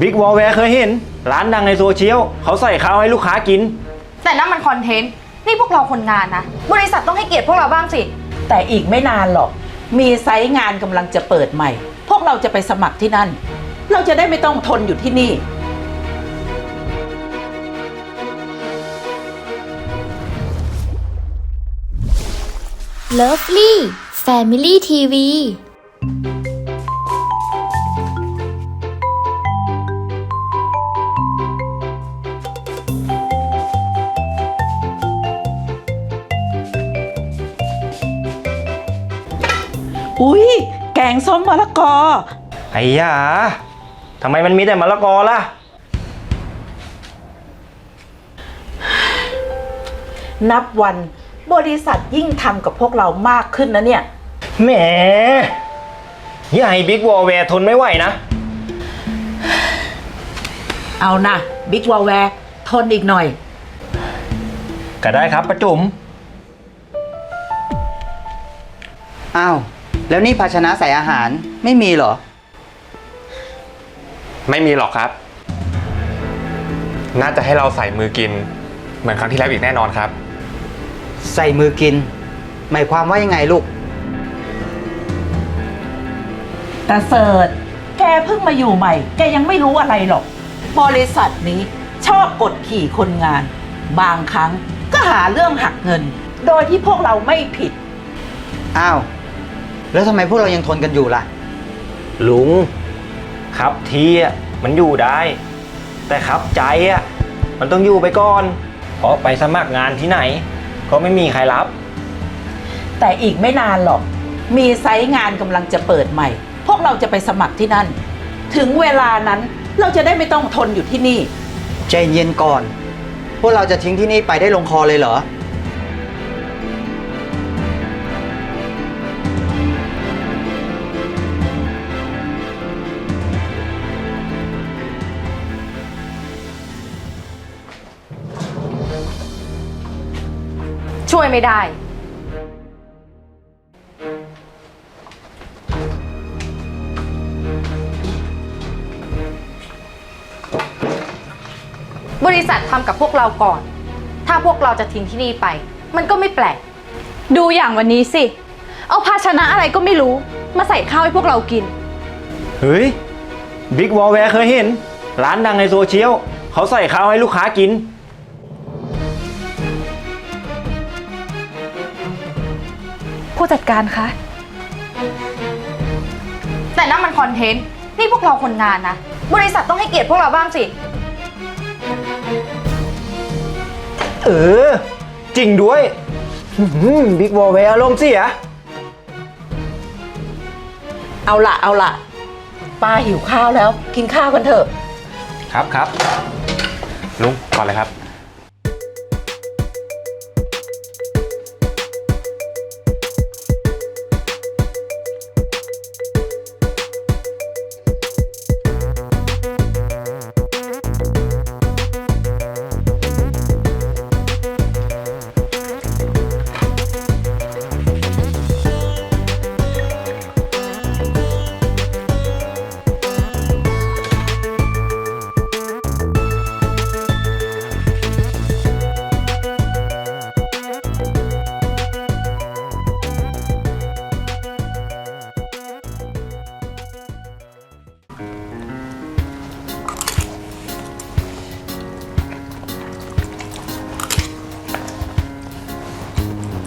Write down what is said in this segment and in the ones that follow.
บิ๊กวอลแวร์เคยเห็น ร้านดังในโซเชียลเขาใส่ข้าวให้ลูกค้ากิน แต่นั่นมันคอนเทนต์ นี่พวกเราคนงานนะ บริษัทต้องให้เกียรติพวกเราบ้างสิ แต่อีกไม่นานหรอก มีไซต์งานกำลังจะเปิดใหม่ พวกเราจะไปสมัครที่นั่น เราจะได้ไม่ต้องทนอยู่ที่นี่ Lovely Family TV อุ้ยแกงส้มมะละกอ ไอ้ยาทำไมมันมีแต่มะละกอล่ะ นับวันบริษัทยิ่งทำกับพวกเรามากขึ้นนะเนี่ย แหมอย่าให้บิ๊กวอลแวร์ทนไม่ไหวนะ เอานะบิ๊กวอลแวร์ทนอีกหน่อย ก็ได้ครับประจุม อ้าว แล้วนี่ภาชนะใส่อาหารไม่มีเหรอ ไม่มีหรอกครับ น่าจะให้เราใส่มือกิน เหมือนครั้งที่แล้วอีกแน่นอนครับ ใส่มือกิน หมายความว่ายังไงลูกแต่เสิร์ชแกเพิ่งมาอยู่ใหม่ แกยังไม่รู้อะไรหรอก บริษัทนี้ชอบกดขี่คนงาน บางครั้งก็หาเรื่องหักเงิน โดยที่พวกเราไม่ผิด อ้าว แล้วทำไมพวกเรายังทนกันอยู่ล่ะ ลุง ครับทีอะมันอยู่ได้ แต่ครับใจอะมันต้องอยู่ไปก่อน เพราะไปสมัครงานที่ไหน ก็ไม่มีใครรับ แต่อีกไม่นานหรอก มีไซต์งานกำลังจะเปิดใหม่ พวกเราจะไปสมัครที่นั่น ถึงเวลานั้นเราจะได้ไม่ต้องทนอยู่ที่นี่ ใจเย็นก่อน พวกเราจะทิ้งที่นี่ไปได้ลงคอเลยเหรอ ช่วยไม่ได้ บริษัททำกับพวกเราก่อน ถ้าพวกเราจะทิ้งที่นี่ไป มันก็ไม่แปลก ดูอย่างวันนี้สิ เอาภาชนะอะไรก็ไม่รู้ มาใส่ข้าวให้พวกเรากิน เฮ้ยบิ๊กวอลแวร์เคยเห็น ร้านดังในโซเชียลเขาใส่ข้าวให้ลูกค้ากิน ผู้จัดการคะ แต่นั่นมันคอนเทนต์ นี่พวกเราคนงานนะ บริษัทต้องให้เกียรติพวกเราบ้างสิ เออ จริงด้วยบิ๊กวอลแวร์อารมณ์เสีย เอาละเอาละป้าหิวข้าวแล้ว กินข้าวกันเถอะ ครับครับลุงก่อนเลยครับ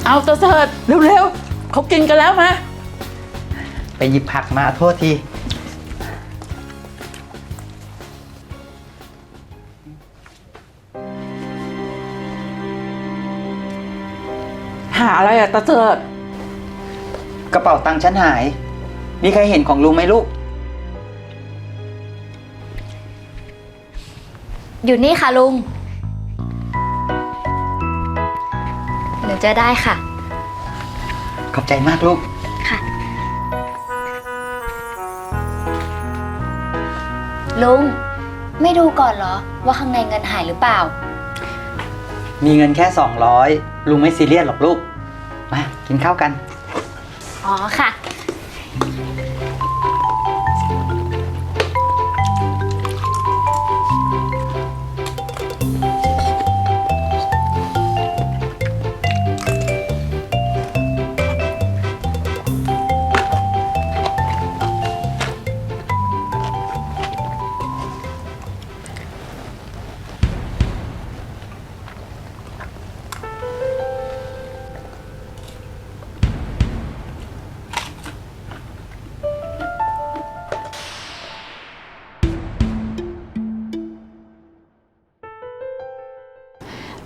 เอาเตอร์เสิร์ชเร็วๆเขากินกันแล้วมา ไปหยิบผักมาโทษที หาอะไรอะเตอร์เสิร์ชกระเป๋าตังค์ฉันหาย มีใครเห็นของลุงไหมลูก อยู่นี่ค่ะลุง หนูจะได้ค่ะ ขอบใจมากลูก ค่ะ ลุง ไม่ดูก่อนเหรอ ว่าข้างในเงินหายหรือเปล่า มีเงินแค่ 200 ลุงไม่ซีเรียสหรอกลูก มา กินข้าวกัน อ๋อค่ะ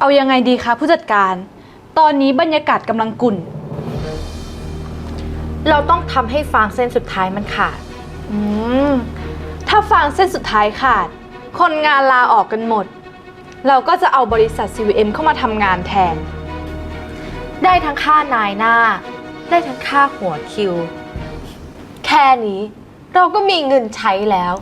เอายังไงดีคะผู้จัดการ ตอนนี้บรรยากาศกำลังกุ่น เราต้องทำให้ฟางเส้นสุดท้ายมันขาด อืม ถ้าฟางเส้นสุดท้ายขาด คนงานลาออกกันหมด เราก็จะเอาบริษัท CVM เข้ามาทำงานแทน ได้ทั้งค่านายหน้า ได้ทั้งค่าหัวคิว แค่นี้ เราก็มีเงินใช้แล้ว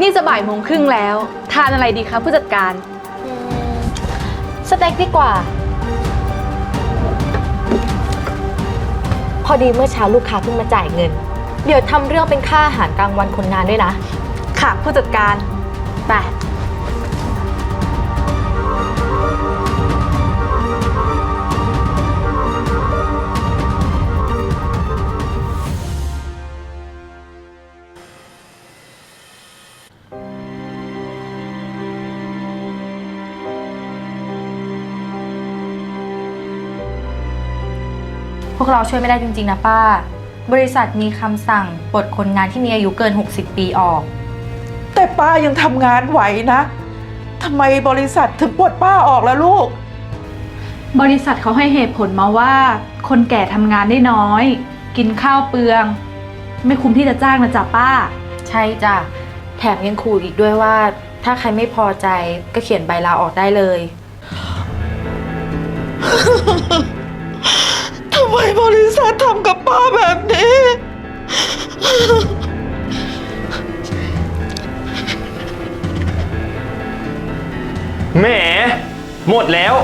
นี่จะบ่ายโมงครึ่งแล้ว ทานอะไรดีคะผู้จัดการอืมสเต็กดีกว่า พอดีเมื่อเช้าลูกค้าเพิ่งมาจ่ายเงิน เดี๋ยวทำเรื่องเป็นค่าอาหารกลางวันคนงานด้วยนะ ค่ะผู้จัดการไป พวกเราช่วยไม่ได้จริงๆนะป้า บริษัทมีคำสั่งปลดคนงานที่มีอายุเกิน 60 ปีออก แต่ป้ายังทำงานไหวนะทำไมบริษัทถึงปลดป้าออกแล้วลูก บริษัทเขาให้เหตุผลมาว่า คนแก่ทำงานได้น้อย กินข้าวเปลือง ไม่คุ้มที่จะจ้างนะจ๊ะป้า ใช่จ้ะ แถมยังขู่อีกด้วยว่า ถ้าใครไม่พอใจก็เขียนใบลาออกได้เลยทำ ไมบริษัททำกับป้าแบบนี้ แหม หมดแล้ว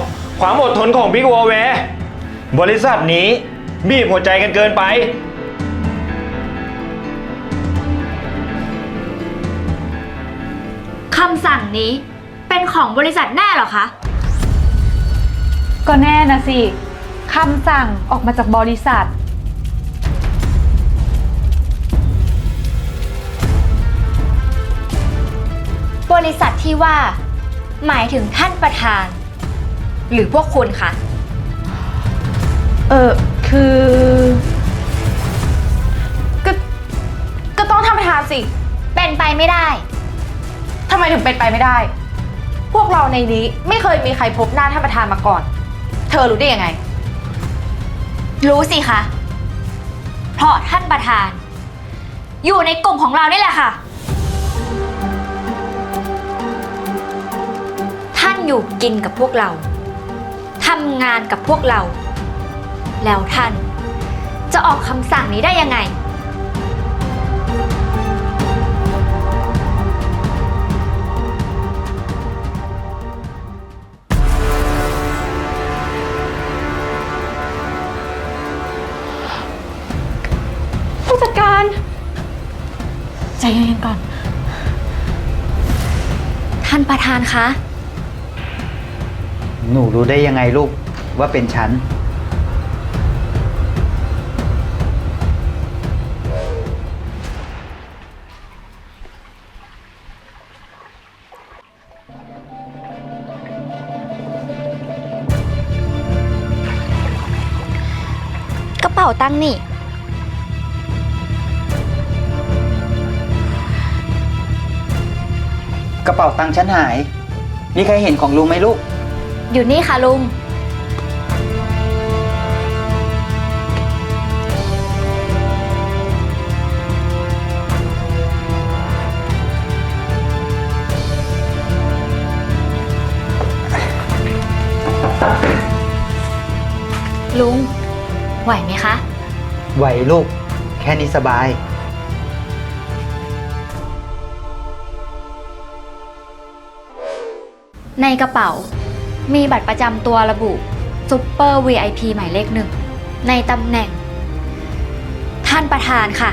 ความอดทนของบิ๊กวอลแวร์บริษัทนี้บีบหัวใจกันเกินไป คำสั่งนี้เป็นของบริษัทแน่เหรอคะ ก็แน่นะสิ คำสั่งออกมาจากบริษัท บริษัทที่ว่า หมายถึงท่านประธาน หรือพวกคุณคะเออคือก็ก็ต้องทำประธานสิ เป็นไปไม่ได้ ทำไมถึงเป็นไปไม่ได้ พวกเราในนี้ไม่เคยมีใครพบหน้าท่านประธานมาก่อน เธอรู้ได้ยังไง รู้สิคะ เพราะท่านประธาน อยู่ในกลุ่มของเรานี่แหละค่ะ ท่านอยู่กินกับพวกเรา ทำงานกับพวกเรา แล้วท่านจะออกคำสั่งนี้ได้ยังไง ใจเย็นๆก่อน ท่านประธานคะ หนูรู้ได้ยังไงลูกว่าเป็นฉัน กระเป๋าตังค์นี่ กระเป๋าตังค์ฉันหาย มีใครเห็นของลุงไหมลูก อยู่นี่ค่ะลุง ลุง ไหวไหมคะ ไหวลูก แค่นี้สบาย ในกระเป๋า มีบัตรประจำตัวระบุซูเปอร์ VIP หมายเลขหนึ่ง ในตำแหน่ง ท่านประธานค่ะ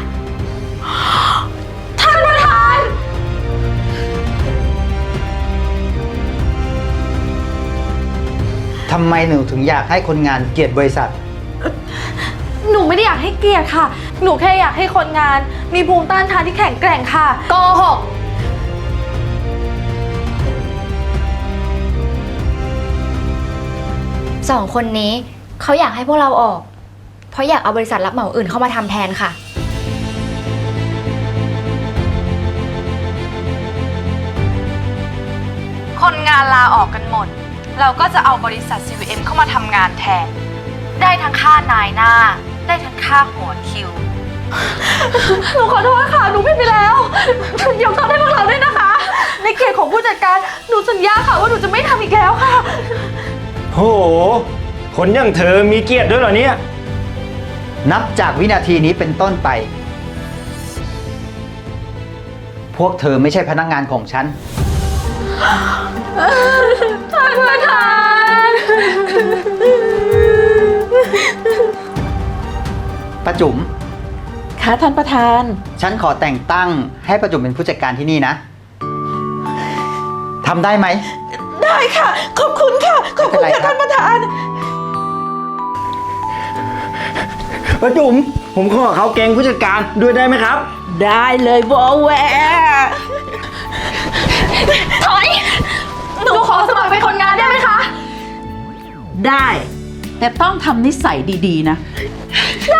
ทำไมหนูถึงอยากให้คนงานเกลียดบริษัท หนูไม่ได้อยากให้เกียรติค่ะ หนูแค่อยากให้คนงาน มีภูมิต้านทานที่แข็งแกร่งค่ะ โกหก สองคนนี้เขาอยากให้พวกเราออก เพราะอยากเอาบริษัทรับเหมาอื่นเข้ามาทำแทนค่ะานลาออกกันหมด เราก็จะเอาบริษัท CVM เข้ามาทำงานแทน ได้ทั้งค่านายหน้า ได้ทั้งค่าหัวคิว หนูขอโทษค่ะ หนูผิดไปแล้ว ยกโทษให้พวกเราด้วยนะคะ ในเขตของผู้จัดการ หนูสัญญาค่ะว่าหนูจะไม่ทำอีกแล้วค่ะ โห คนอย่างเธอมีเกียรติด้วยเหรอเนี่ย นับจากวินาทีนี้เป็นต้นไป พวกเธอไม่ใช่พนักงานของฉัน ท่านประธาน ประจุม ค่ะท่านประธาน ฉันขอแต่งตั้งให้ประจุมเป็นผู้จัดการที่นี่นะ ทำได้ไหม ได้ค่ะ ขอบคุณค่ะ ขอบคุณไม่เป็นไรค่ะครับท่านประธาน ประจุมผมขอเขาเกงผู้จัดการด้วยได้ไหมครับ ได้เลยบอแวร์ถอย หนูขอสมัครเป็นคนงานได้ไหมคะ ได้ แต่ต้องทำนิสัยดีๆนะแค่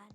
น